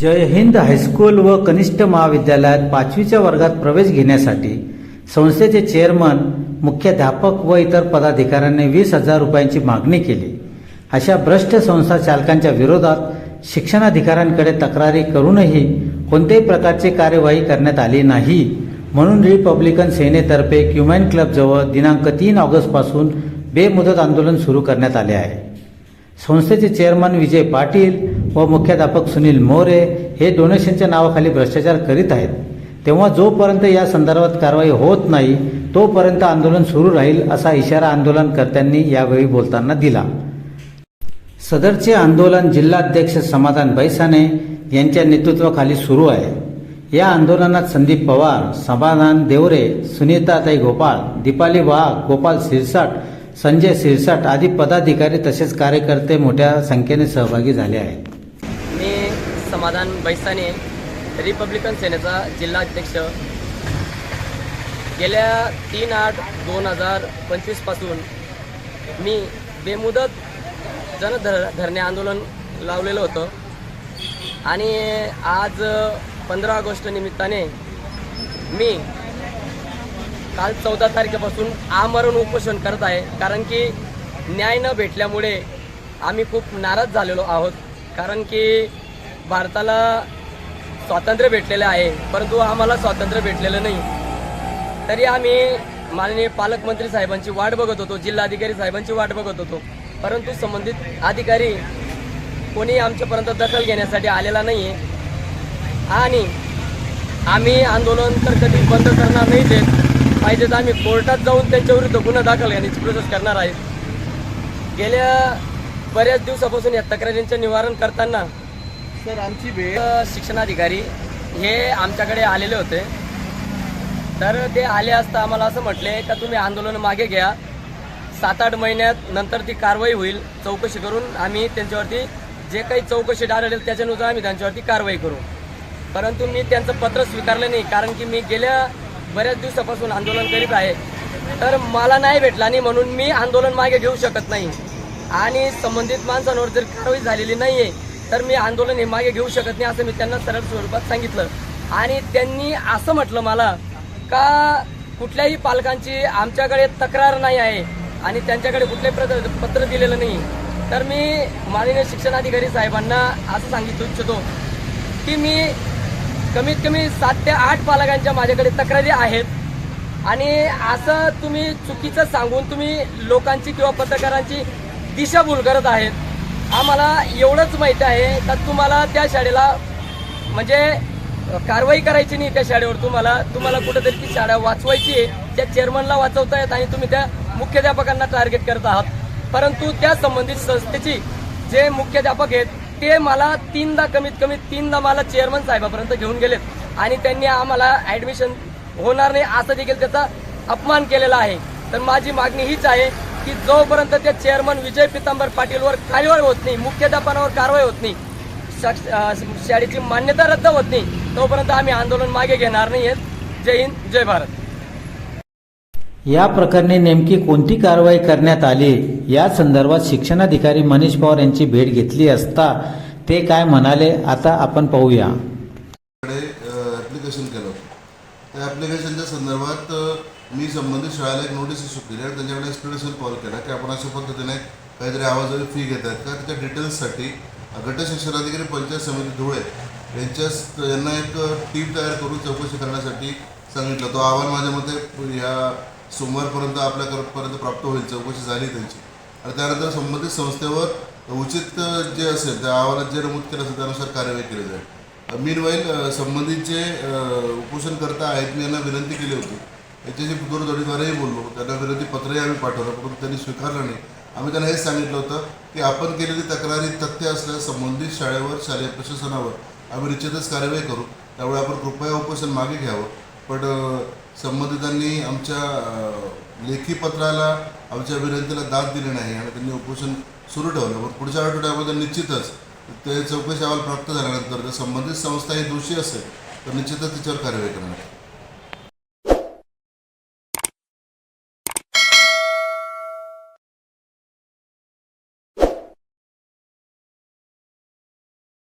जय Hind high school व कनिष्ठ महाविद्यालयात पाचवीच्या वर्गात प्रवेश घेण्यासाठी संस्थेचे चेअरमन मुख्याध्यापक व इतर पदाधिकाऱ्यांनी वीस हजार रुपयांची मागणी केली. अशा भ्रष्ट संस्था चालकांच्या विरोधात शिक्षणाधिकाऱ्यांकडे तक्रारी करूनही कोणत्याही प्रकारची कार्यवाही करण्यात आली नाही म्हणून रिपब्लिकन सेनेतर्फे क्युमॅन क्लबजवळ दिनांक तीन ऑगस्टपासून बेमुदत आंदोलन सुरू करण्यात आले आहे. संस्थेचे चेअरमन विजय पाटील व मुख्याध्यापक सुनील मोरे हे डोनेशनच्या नावाखाली भ्रष्टाचार करीत आहेत. तेव्हा जोपर्यंत या संदर्भात कारवाई होत नाही तोपर्यंत आंदोलन सुरू राहील असा इशारा आंदोलनकर्त्यांनी यावेळी बोलताना दिला. सदरचे आंदोलन जिल्हाध्यक्ष समाधान बैसाने यांच्या नेतृत्वाखाली सुरू आहे. या आंदोलनात संदीप पवार समाधान देवरे सुनीताताई गोपाळ दीपाली वाघ गोपाल सिरसाट संजय सिरसाट आदी पदाधिकारी तसेच कार्यकर्ते मोठ्या संख्येने सहभागी झाले आहेत. समाधान बैसाने रिपब्लिकन सेनेचा जिल्हाध्यक्ष गेल्या तीन आठ दोन हजार पंचवीसपासून मी बेमुदत जनधर धरणे आंदोलन लावलेलं होतं. आणि आज पंधरा ऑगस्ट निमित्ताने मी काल चौदा तारखेपासून आमरण उपोषण करत आहे. कारण की न्याय न भेटल्यामुळे आम्ही खूप नाराज झालेलो आहोत. कारण की भारताला स्वातंत्र्य भेटलेलं आहे परंतु आम्हाला स्वातंत्र्य भेटलेलं नाही. तरी आम्ही माननीय पालकमंत्री साहेबांची वाट बघत होतो जिल्हाधिकारी साहेबांची वाट बघत होतो. परंतु संबंधित अधिकारी कोणी आमच्यापर्यंत दखल घेण्यासाठी आलेला नाही आहे आणि आम्ही आंदोलन तर कधी बंद करणार नाही देत पाहिजे तर आम्ही कोर्टात जाऊन त्यांच्याविरुद्ध गुन्हा दाखल घेण्याची प्रोसेस करणार आहे. गेल्या बऱ्याच दिवसापासून या तक्रारींचं निवारण करताना सर आमची भेट शिक्षणाधिकारी हे आमच्याकडे आलेले होते. तर ते आले असता आम्हाला असं म्हटले का तुम्ही आंदोलन मागे घ्या. सात आठ महिन्यात नंतर ती कारवाई होईल चौकशी करून आम्ही त्यांच्यावरती जे काही चौकशी डाळेल त्याच्यानुसार आम्ही त्यांच्यावरती कारवाई करू. परंतु मी त्यांचं पत्र स्वीकारलं नाही कारण की मी गेल्या बऱ्याच दिवसापासून आंदोलन करीत आहे. तर मला नाही भेटला नाही म्हणून मी आंदोलन मागे घेऊ शकत नाही. आणि संबंधित माणसांवर जर कारवाई झालेली नाही आहे तर मी आंदोलन हे मागे घेऊ शकत नाही असं मी त्यांना सरळ स्वरूपात सांगितलं. आणि त्यांनी असं म्हटलं मला का कुठल्याही पालकांची आमच्याकडे तक्रार नाही आहे आणि त्यांच्याकडे कुठले पत्र पत्र दिलेलं नाही. तर मी माननीय शिक्षणाधिकारी साहेबांना असं सांगितलं इच्छितो की मी कमीत कमी सात ते आठ पालकांच्या माझ्याकडे तक्रारी आहेत. आणि असं तुम्ही चुकीचं सांगून तुम्ही लोकांची किंवा पत्रकारांची दिशाभूल करत आहेत. आम्हाला एवढंच माहिती आहे का तुम्हाला त्या शाळेला म्हणजे कारवाई करायची नाही त्या शाळेवर तुम्हाला. तुम्हाला कुठेतरी ती शाळा वाचवायची आहे. त्या चेअरमनला वाचवतायत आणि तुम्ही त्या मुख्याध्यापकांना टार्गेट करत आहात. परंतु त्या संबंधित संस्थेची जे मुख्याध्यापक आहेत ते मला तीनदा कमीत कमी तीनदा मला चेअरमन साहेबापर्यंत घेऊन गेलेत. आणि त्यांनी आम्हाला ऍडमिशन होणार नाही असं देखील त्याचा अपमान केलेला आहे. तर माझी मागणी हीच आहे की जोपर्यंत त्या चेअरमन विजय पितांबर पाटीलवर कारवाई होत नाही मुख्याध्यापनावर कारवाई होत नाही शाळेची मान्यता रद्द होत नाही तोपर्यंत आम्ही आंदोलन मागे घेणार नाही जय हिंद जय भारत. या प्रकरणी नेमकी कोणती कारवाई करण्यात आली? या संदर्भात शिक्षणाधिकारी मनीष पवार यांची भेट घेतली असता ते काय म्हणाले आता आपण पाहूया. ॲप्लिकेशन केलं त्या ॲप्लिकेशनच्या संदर्भात मी संबंधित शाळेला एक नोटीस इश्यू केली आणि त्यांच्याकडे एक्सप्लेनेशन कॉल केला की आपण अशा पद्धतीने काहीतरी आवाजाची फी घेत आहेत. का? त्या डिटेल्ससाठी गट शिक्षणाधिकारी पंचायत समिती धुळे यांच्या यांना एक टीम तयार करून चौकशी करण्यासाठी सांगितलं. तो अहवाल माझ्या मते या सोमवारपर्यंत आपल्यापर्यंत प्राप्त होईल. चौकशी झाली त्यांची. आणि त्यानंतर संबंधित संस्थेवर उचित जे असेल त्या अहवालात जे नमूद केलं असेल त्यानुसार कार्यवाही केली जाईल. मीनवाईल संबंधित जे उपोषणकर्ता आहेत मी यांना विनंती केली होती याच्याशी दूरध्वनीद्वारेही बोललो त्यांना विनंती पत्रही आम्ही पाठवलं परंतु त्यांनी स्वीकारलं नाही. आम्ही त्यांना हेच सांगितलं होतं की आपण केलेली तक्रारी तथ्य असल्यास संबंधित शाळेवर शालेय प्रशासनावर आम्ही निश्चितच कारवाई करू. त्यामुळे आपण कृपया उपोषण मागे घ्यावं. पण संबंधितांनी आमच्या लेखी पत्राला आमच्या विनंतीला दाद दिली नाही आणि त्यांनी उपोषण सुरू ठेवलं. पण पुढच्या आठवड्यामध्ये निश्चितच ते चौकशी अहवाल प्राप्त झाल्यानंतर जर संबंधित संस्था ही दोषी असेल तर निश्चितच तिच्यावर कारवाई करणार.